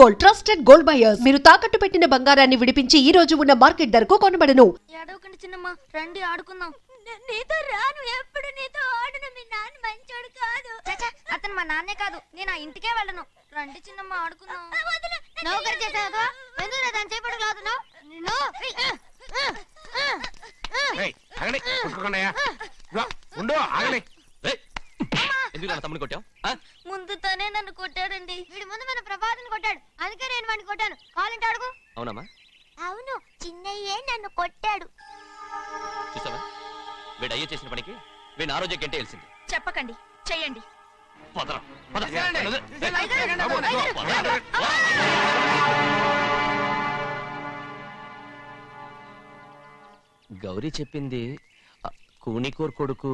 Gold trusted gold buyers మీరు తాకట్టు పెట్టిన బంగారాన్ని విడిపించి ఈ రోజు ఉన్న మార్కెట్ ధరకు కొనబడను. చిన్నమ్మ. రండి ఆడుకుందాం. నీతో రాను. ఎప్పుడు నీతో ఆడను? మీ నాన్న మంచోడు కాదు. అతను మా నాన్నే కాదు. నేను ఆ ఇంటికే వెళ్ళను. రండి చిన్నమ్మ ఆడుకుందాం. చేసావు ఎందుకు నా దాని చేపడు ఉండు ఏయ్! ఎందుకు నా తమ్ముని కొట్టావు? ముందు తనే నన్ను కొట్టాడండి. వీడి ముందు మన ప్రభాతం కొట్టాడు. అందుకే నేను వాడిని కొట్టాను. కావాలంటే అడుగు. అవునమ్మా. అవును చిన్నయ్యే నన్ను కొట్టాడు. చూసావా? వీడు అయ్యే చేసిన పనికి వీడిని గంటే తెలిసింది చెప్పకండి. పదరా. పద. పద. పదరా. గౌరీ చెప్పింది కూనికోర్ కొడుకు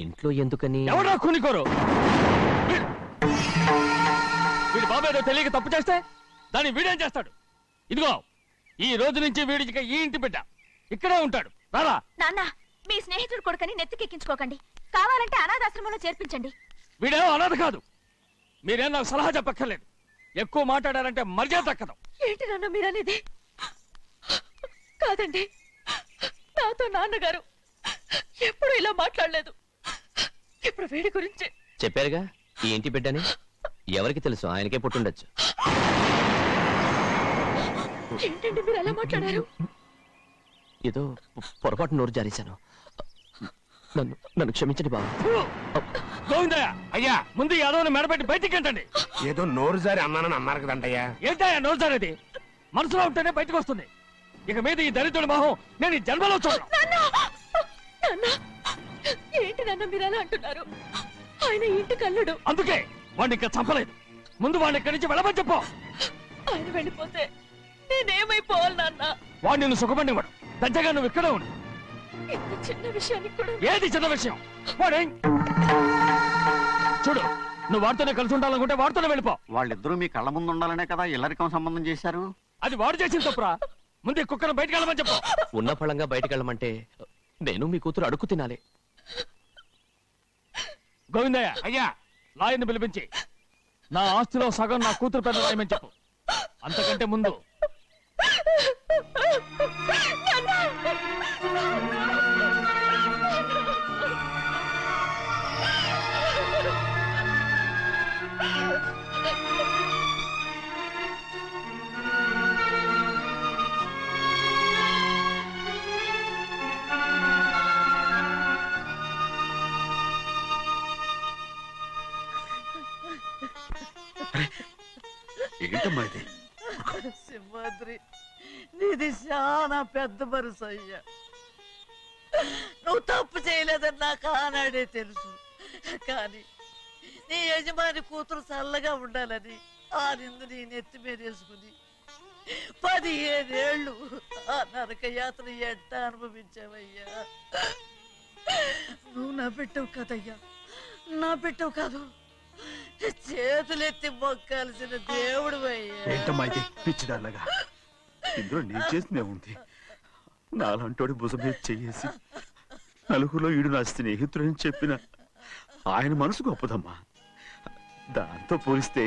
ఇంట్లో ఎందుకని? ఎవడా కూనికోరు? వీడు వీడి బాబు ఏదో తెలియక తప్పు చేస్తే దాన్ని వీడేం చేస్తాడు? ఇదిగో ఈ రోజు నుంచి వీడికి ఈ ఇంటి బిడ్డ. ఇక్కడే ఉంటాడు. రారా. నాన్న మీ స్నేహితుడు కొడుకని నెత్తికెక్కించుకోకండి. కావాలంటే అనాథాశ్రమంలో చేర్పించండి. వీడేమో అనాథ కాదు. మీరేం నాకు సలహా చెప్పక్కర్లేదు. ఎక్కువ మాట్లాడారంటే మర్యాద దక్కదు. ఏంటి నాన్న మీరనేది? కాదండి. నాతో నాన్నగారు ఎప్పుడు ఇలా మాట్లాడలేదు. ఇప్పుడు వీడి గురించి చెప్పారుగా? ఈ ఇంటి బిడ్డని? ఎవరికి తెలుసు? ఆయనకే పుట్టుండొచ్చు. ఏంటండి మీరు ఎలా మాట్లాడారు? ఏదో పొరపాటు నోరు జారేశాను. నన్ను నన్ను క్షమించండి బాబు. గోవిందయ్య! అయ్యా ముందు ఈ మెడబెట్టి బయటికి ఏంటండి ఏదో నోరు జారి అన్నానని అన్నారు కదంటయ్యా ఏంటయ్యా నోరు జారేది? మనసులో ఉంటేనే బయటకు వస్తుంది. ఇక మీద ఈ దరిద్రుడి మొహం నేను ఈ జన్మలో చూడను. నాన్న ఏంటి నాన్న మీరు అలా అంటున్నారు? ఆయన ఇంటి కల్లుడు. అందుకే వాడిని ఇంకా చంపలేదు. ముందు వాడిని ఇక్కడి నుంచి వెళ్ళమని చెప్పు. ఆయన వెళ్ళిపోతే నేనేమైపోవాలి నాన్న? వాడిని నువ్వు ఇక్కడే ఉండు. ఇంత చిన్న విషయానికి కూడా ఏది చిన్న విషయం? వాడేం? చూడు నువ్వు వాడితోనే కలిసి ఉండాలనుకుంటే వాడితోనే వెళ్ళిపో. వాళ్ళిద్దరూ మీ కళ్ళ ముందు ఉండాలనే కదా ఇల్లరికం సంబంధం చేశారు? అది వాడు చేసిన తప్పురా. ముందు ఈ కుక్కను బయటకు వెళ్ళమని చెప్పు. ఉన్న ఫలంగా బయటకు వెళ్ళమంటే నేను మీ కూతురు అడుగు తినాలి. గోవిందయ్య అయ్యా లాయర్ని పిలిపించి. నా ఆస్తిలో సగం నా కూతురు పెద్ద రాయమని చెప్పు. అంతకంటే ముందు ఏంటమ్మా ఇది? సింహాద్రి నీది చాలా పెద్ద మనసు అయ్యా. నువ్వు తప్పు చేయలేదని నాకు ఆనాడే తెలుసు. కానీ నీ యజమాని కూతురు చల్లగా ఉండాలని ఆ నిందు నీ నెత్తి మీద వేసుకుని పదిహేనేళ్ళు ఆ నరక యాత్ర ఎంత అనుభవించావయ్యా? నువ్వు నా పెట్టవు కదయ్యా. నా పెట్టవు కాదు. చేతులెత్తి మొక్కాల్సిన దేవుడు ఏంటమ్మా ఇది? పిచ్చిదాల్లగా ఇందులో నేను చేసిందే ఉంది. నాలంటోడి భుజం మీద చెయ్యేసి నలుగురిలో ఈడు నా స్నేహితుడని చెప్పిన ఆయన మనసు గొప్పదమ్మా. దాంతో పోలిస్తే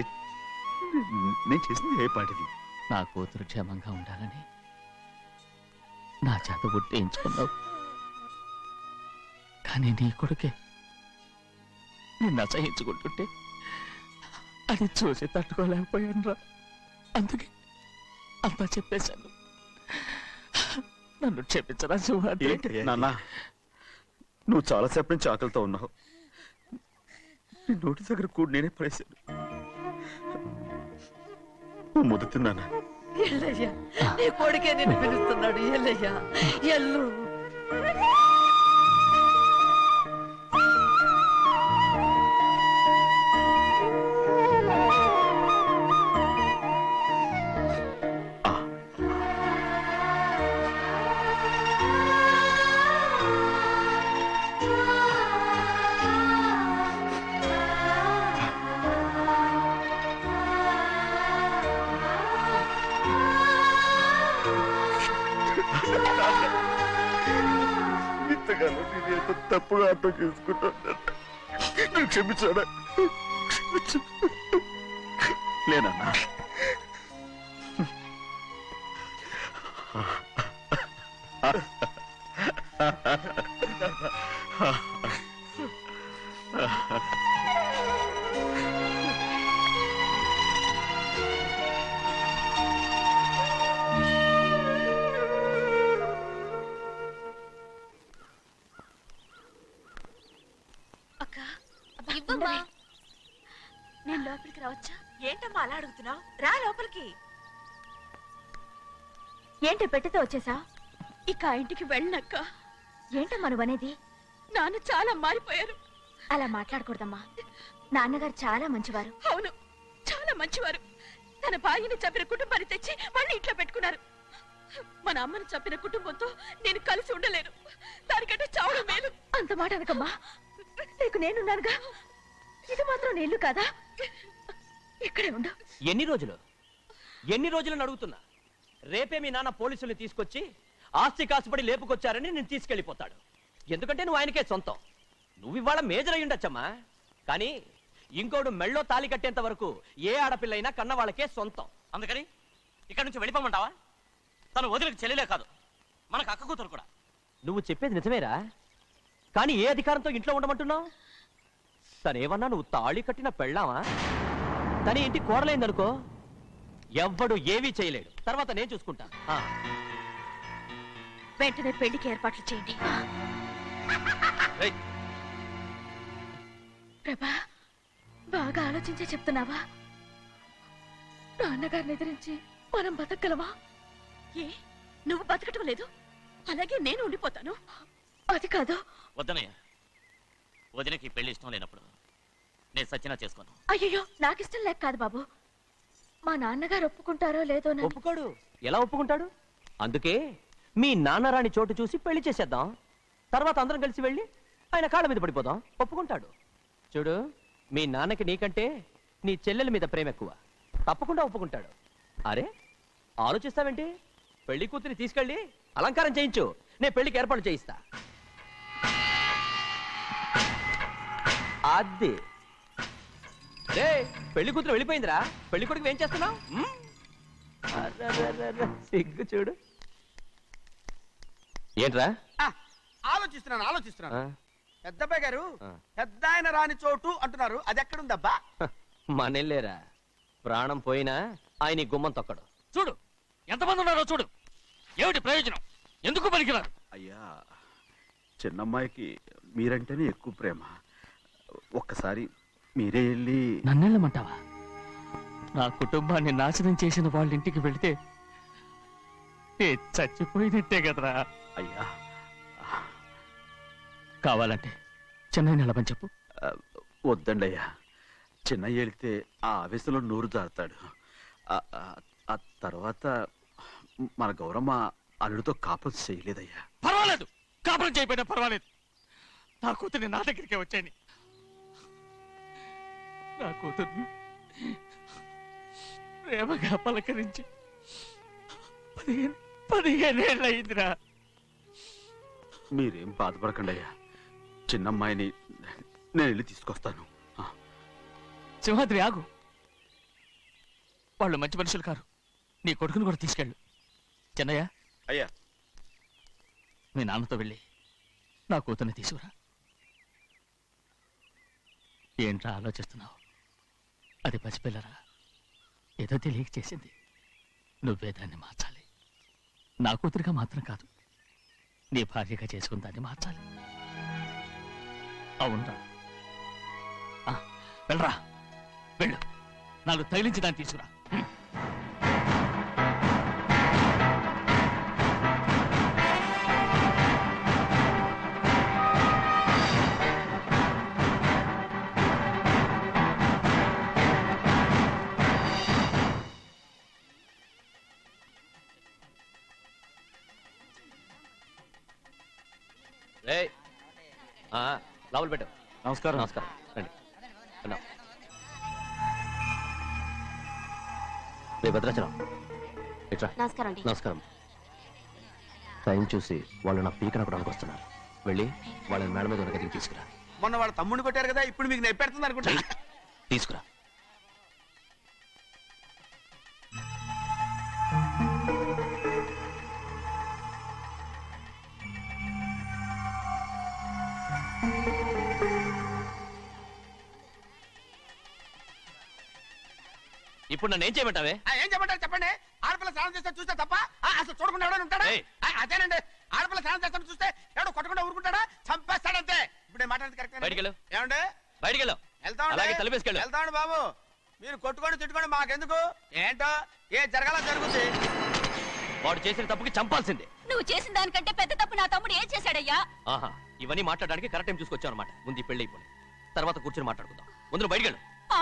నేను చేసింది ఏ పాటిది? నా కూతురు క్షేమంగా ఉండాలని నా చేత గుర్తించుకున్నావు కానీ నీ కొడుకే నిన్ను అసహించుకుంటుంటే అది చూసి తట్టుకోలేకపోయాను రా అందుకే అంతా చెప్పేశాను. నన్ను క్షమించరా నాన్న నువ్వు చాలాసేపు నుంచి ఆకలితో ఉన్నావు. నీ నోటి దగ్గర కూడా నేనే పడేశాను. నువ్వు ముద్దు తిన్నానా? ఎల్లయ్యా నీ కొడుకే నిన్ను పిలుస్తున్నాడు. ఎల్లయ్యా ఎల్లు. అడగాను. నేను తప్పుగా అర్థం చేసుకుంటాను క్షమించాడా నేనన్నా? Ha ha ha. క్షమించు. లేనన్నా ఏంటమ్మా అలా అడుగుతున్నావు? రా లోపలికి. ఏంటి పెట్టితే వచ్చేసా ఇక ఆ ఇంటికి వెళ్ళనక్క. ఏంటమ్మా నువ్వు అనేది నాన్న చాలా మారిపోయారు. అలా మాట్లాడకూడదమ్మా. నాన్నగారు చాలా మంచివారు. అవును చాలా మంచివారు. తన భార్యని చంపిన కుటుంబాన్ని తెచ్చి మళ్ళీ ఇంట్లో పెట్టుకున్నారు. మన అమ్మని చంపిన కుటుంబంతో నేను కలిసి ఉండలేను. దానికంటే చావడం మేలు. అంత మాట అనకమ్మా. నీకు నేనున్నానుగా. ఇది మాత్రం నీళ్ళు కాదా? ఇక్కడే ఉండు. ఎన్ని రోజులు? ఎన్ని రోజులను అడుగుతున్నా? రేపే మీ నాన్న పోలీసుల్ని తీసుకొచ్చి ఆస్తి కాసుపడి లేపుకొచ్చారని నేను తీసుకెళ్ళిపోతాడు. ఎందుకంటే నువ్వు ఆయనకే సొంతం. నువ్వు ఇవాళ మేజర్ అయి ఉండొచ్చమ్మా. కానీ ఇంకోడు మెళ్ళో తాలి కట్టేంత వరకు ఏ ఆడపిల్లైనా కన్న వాళ్ళకే సొంతం. అందుకని ఇక్కడి నుంచి వెళ్ళిపోమంటావా? తను వదిలికి చెల్లెలే కాదు. మనకు అక్క కూతురు కూడా. నువ్వు చెప్పేది నిజమేరా? కానీ ఏ అధికారంతో ఇంట్లో ఉండమంటున్నావు? తనేమన్నా నువ్వు తాళి కట్టిన పెళ్ళావా? తన ఇంటి కోడలైందనుకో ఎవ్వడు ఏమీ చేయలేడు. తర్వాత నేను చూసుకుంటా. ఆ, వెంటనే పెళ్ళికి ఏర్పాట్లు చేయండి. ప్రభా బాగా ఆలోచించే చెప్తున్నావా? నాన్నగారిని ఎదిరించి మనం బతకగలవా ఏ నువ్వు బతకటం లేదు. అలాగే నేను ఉండిపోతాను. అది కాదు. వద్దనయ్య వదినకి పెళ్ళి ఇష్టం లేనప్పుడు. నేను సచ్చినా చేసుకోను. అయ్యో నాకిష్టం లేక కాదు బాబు. మా నాన్నగారు ఒప్పుకుంటారో లేదో ఒప్పుకోడు. ఎలా ఒప్పుకుంటాడు? అందుకే మీ నాన్నరాని చోటు చూసి పెళ్ళి చేసేద్దాం. తర్వాత అందరం కలిసి వెళ్ళి ఆయన కాళ్ళ మీద పడిపోదాం. ఒప్పుకుంటాడు. చూడు మీ నాన్నకి నీకంటే నీ చెల్లెల మీద ప్రేమ ఎక్కువ. తప్పకుండా ఒప్పుకుంటాడు. అరే ఆలోచిస్తావేంటి? పెళ్ళి కూతురి తీసుకెళ్ళి అలంకారం చేయించు. నేను పెళ్ళికి ఏర్పాటు చేయిస్తా. అది రే పెళ్ళి కూతురు వెళ్ళిపోయిందిరా. పెళ్ళి కొడుకు ఏం చేస్తున్నావు? సిగ్గు చూడు. ఏంట్రా? ఆలోచిస్తున్నాను ఆలోచిస్తున్నాను. పెద్దబ్బాయి గారు. పెద్ద ఆయన రాని చోటు అంటున్నారు. అది ఎక్కడుందబ్బా? మనెళ్ళేరా. ప్రాణం పోయినా ఆయన గుమ్మం తొక్కడు. చూడు ఎంతమంది ఉన్నారో చూడు. ఏమిటి ప్రయోజనం? ఎందుకు పనికిరారు? అయ్యా చిన్నమ్మాయికి మీరంటేనే ఎక్కువ ప్రేమ. ఒక్కసారి మీరే వెళ్ళి నన్నెళ్ళమంటావా? నా కుటుంబాన్ని నాశనం చేసిన వాళ్ళ ఇంటికి వెళితే ఏ చచ్చిపోయినట్టే కదరా. అయ్యా. కావాలంటే చెన్నై నిలబని చెప్పు. ఆ, వద్దండి అయ్యా చిన్నయ్య వెళితే ఆ ఆవేశంలో నోరు జారుతాడు. ఆ- ఆ- ఆ తర్వాత మన గౌరమ్మ అల్లుడితో కాపురం చేయలేదయ్యా. పర్వాలేదు. కాపురం చేయకపోయినా పర్వాలేదు. నా కూతుర్ని నా దగ్గరికే వచ్చాయని నా కూతుర్ని ప్రేమగా పలకరించి పదిహేను పదిహేనేళ్ళు అయిందిరా మీరేం బాధపడకండి అయ్యా చిన్నమ్మాయిని నేను వెళ్ళి తీసుకొస్తాను. సింహాద్రి ఆగు. వాళ్ళు మంచి మనుషులు కారు. నీ కొడుకుని కూడా తీసుకెళ్ళు. చెన్నయ్య. అయ్యా. మీ నాన్నతో వెళ్ళి నా కూతుర్ని తీసుకురా. ఏంట్రా ఆలోచిస్తున్నావు? అది పసిపిల్లరా. ఏదో తెలియక చేసింది. నువ్వే దాన్ని మార్చాలి. నా కూతురిగా మాత్రం కాదు. నీ భార్యగా చేసుకుని దాన్ని మార్చాలి. అవునరా. ఆ, వెళ్ళరా. వెళ్ళు. నాలుగు తగిలించి దాన్ని తీసుకురా. నమస్కారం. నమస్కారం. రండి. రే భద్రాచలం. ఇట్రా. నమస్కారం అండి. నమస్కారం. టైం చూసి వాళ్ళు నా పీకన కూడా వస్తున్నారు. వెళ్ళి వాళ్ళని మేడం మీద ఉన్న గదికి తీసుకురా. మొన్న వాళ్ళ తమ్ముడిని కొట్టారు కదా ఇప్పుడు మీకు నెప్పెడుతుంది అనుకుంటా. తీసుకురా. ఇప్పుడు నన్ను ఏం చేయమంటావే? ఆ, ఏం చెప్పంటారు చెప్పండి. ఆడపిల్ల స్నానం చేస్తే చూస్తే తప్ప ఆ, అసలు చూడకుండా ఎవడైనా ఉంటాడా? ఏయ్. ఆ, అదేనండి. ఆడపిల్ల స్నానం చేస్తాను చూస్తే ఎవడో కొట్టకుండా ఊరుకుంటాడా? చంపేస్తాడంతే. ఇప్పుడు నేను మాట్లాడేది కరెక్ట్ బయటికి వెళ్ళు. ఏమండి? బయటికి వెళ్ళు వెళ్తామండి. అలాగే తలపేసుకెళ్ళు. వెళ్తామండి బాబు. మీరు కొట్టుకొని తిట్టుకొని మాకెందుకు? ఏంటో? ఏ జరగాల జరుగుతుంది వాడు చేసిన తప్పుకి చంపాల్సిందే. నువ్వు చేసిన దానికంటే పెద్ద తప్పు నా తమ్ముడు ఏం చేశాడయ్యా? ఆహా ఇవన్నీ మాట్లాడడానికి కరెక్ట్ టైం చూసుకొచ్చావు అనమాట ముందు ఈ పెళ్ళి అయిపోయి తర్వాత కూర్చొని మాట్లాడుకుందాం. ముందు బయటికి వెళ్ళు ఆ,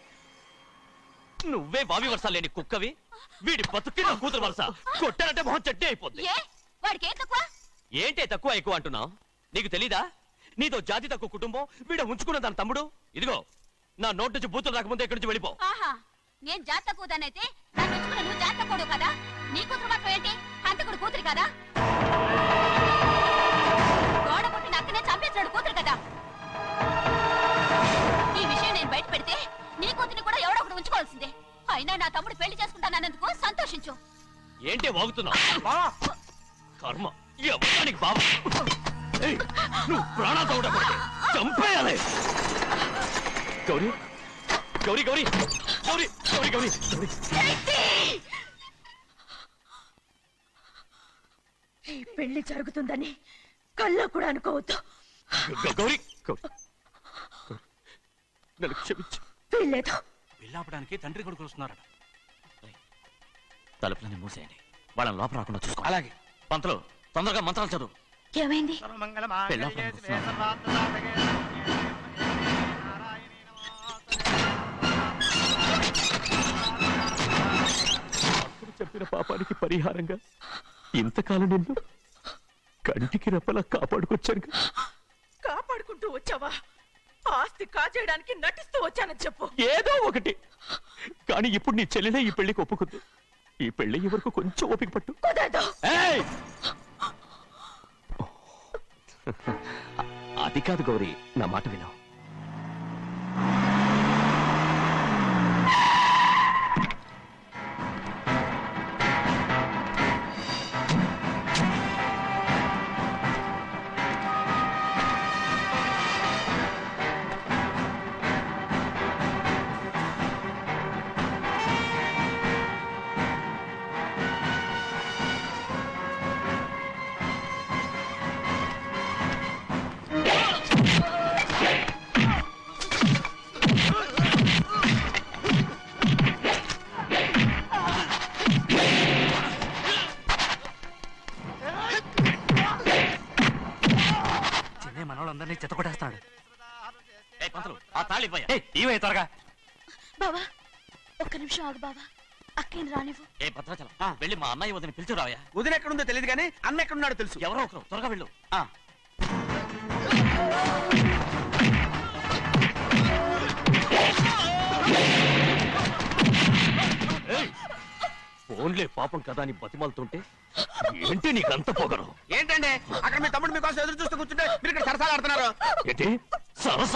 నువ్వే బావి వరుస లేని కుక్కవి? వీడి బతుక్కి నా కూతురు వరుస. కొట్టానంటే మొహం చెడ్డే అయిపోద్ది. ఏ? వాడికి ఏం తక్కువ? ఏంటే తక్కువ ఎక్కువ అంటున్నావు? నీకు తెలీదా? నీతో జాతి తక్కువ కుటుంబం వీడ ఉంచుకున్న దాని తమ్ముడు. ఇదిగో నా నోటి నుంచి బూతులు రాకముందే ఇక్కడి నుంచి వెళ్ళిపో. ఆహా నేను జాత కూదానైతే నువ్వు జాత కూడు కదా? నీ కూతురు మాత్రం ఏంటి? హంతకుడు కూతురు కదా? ఏంటే వాగుతున్నావు? కర్మ. ఎవరికి బాబు నువ్వు ఉండకూడదు చంపేయాలి. గౌరీ గౌరీ గౌరీ గౌరీ గౌరీ గౌరీ. గౌరీ ఈ పెళ్ళి జరుగుతుందని కల్లో కూడా అనుకోవద్దు. గౌరీ గౌరీ గౌరీ, నన్ను క్షమించు. వీల్లేదు. పెళ్ళాపడానికి తండ్రి కొడుకులు వస్తున్నారట. తలుపులని మూసేయండి. వాళ్ళని లోపల రాకుండా చూసుకో అలాగే. పంతలు తొందరగా మంత్రాలు చదువు. ఏమైంది? చెప్పిన పాపానికి పరిహారంగా? ఇంతకాలం నిన్ను కంటికి రెప్పలా కాపాడుకొచ్చాను కాపాడుకుంటూ వచ్చావా? ఆస్తి కాజేయడానికి నటిస్తూ వచ్చానని చెప్పు. ఏదో ఒకటి. కానీ ఇప్పుడు నీ చెల్లెలే ఈ పెళ్ళికి ఒప్పుకుంది. ఈ పెళ్ళి వరకు కొంచెం ఓపిక పట్టు. ఏయ్! అది కాదు గౌరీ నా మాట విను. ఇవే త్వరగా? బావా ఒక్క నిమిషం ఆగు అక్కేం రానివ్వు. ఏ భద్రాచలం వెళ్ళి మా అన్నయ్య వదిన పిలిచిరావయ్యా వదిన ఎక్కడుందో తెలియదు కానీ అన్న ఎక్కడున్నాడో తెలుసు. ఎవరో ఒకరు త్వరగా వెళ్ళు. ఆ. ఫోన్లే పాపం కదా అని బతిమాలుతుంటే ఏంటి నీకంత పొగరు? ఏంటండి? అక్కడ మీ తమ్ముడు మీకోసం ఎదురు చూస్తూ కూర్చుంటే మీరు ఇక్కడ సరసాలు ఆడుతున్నారు. ఏంటి? సరస?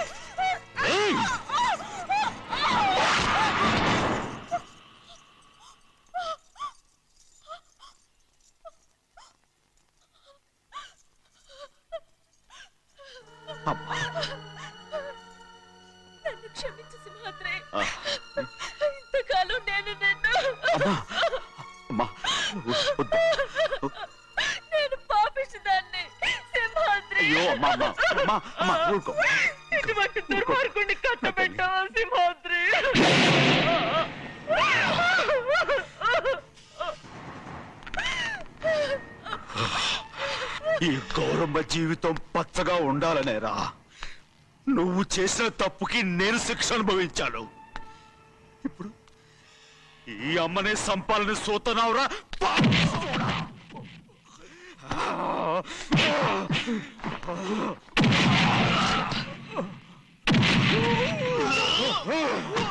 ఈ గౌరమ్మ జీవితం పచ్చగా ఉండాలనేరా నువ్వు చేసిన తప్పుకి నేను శిక్ష అనుభవించాను ఇప్పుడు ఈ అమ్మనే సంపాలని సోతున్నావురా Oh!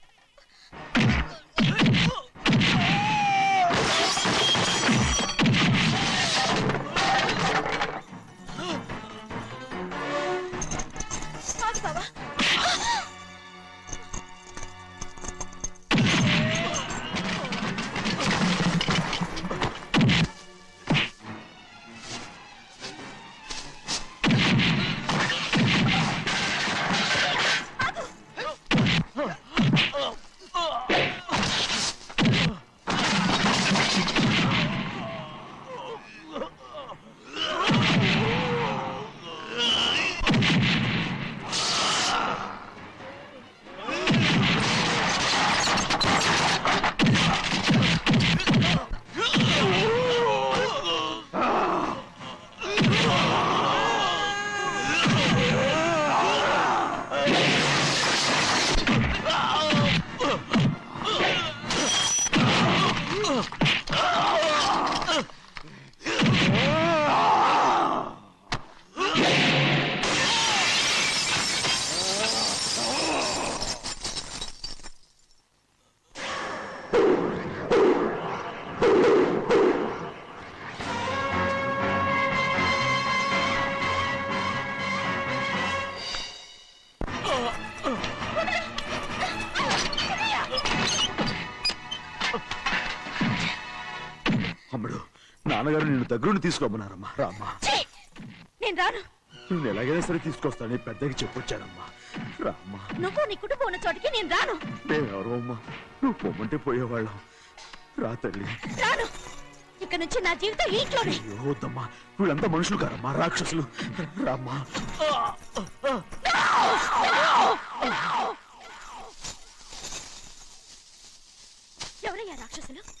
అమ్ముడు నాన్నగారు నిన్ను దగ్గరుండి తీసుకోమన్నారమ్మా. రామ్మా! నేను రాను. నువ్వు ఎలాగైనా సరే తీసుకొస్తానని పెద్దకి చెప్పొచ్చానమ్మా. రామ్మా. నువ్వు నీ కుటుంబం ఉన్న చోటికి నేను రాను. మేమెవరో అమ్మా. నువ్వు పొమ్మంటే పోయేవాళ్ళం. రా తల్లి. రాను. ఇక నుంచి నా జీవితం ఇంట్లోనే అయ్యో వద్దమ్మా. వీళ్ళంతా మనుషులు కారమ్మా రాక్షసులు. రామ్మా. ఎవరయ్యా రాక్షసులు?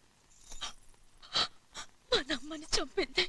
మన అమ్మని చంపింది.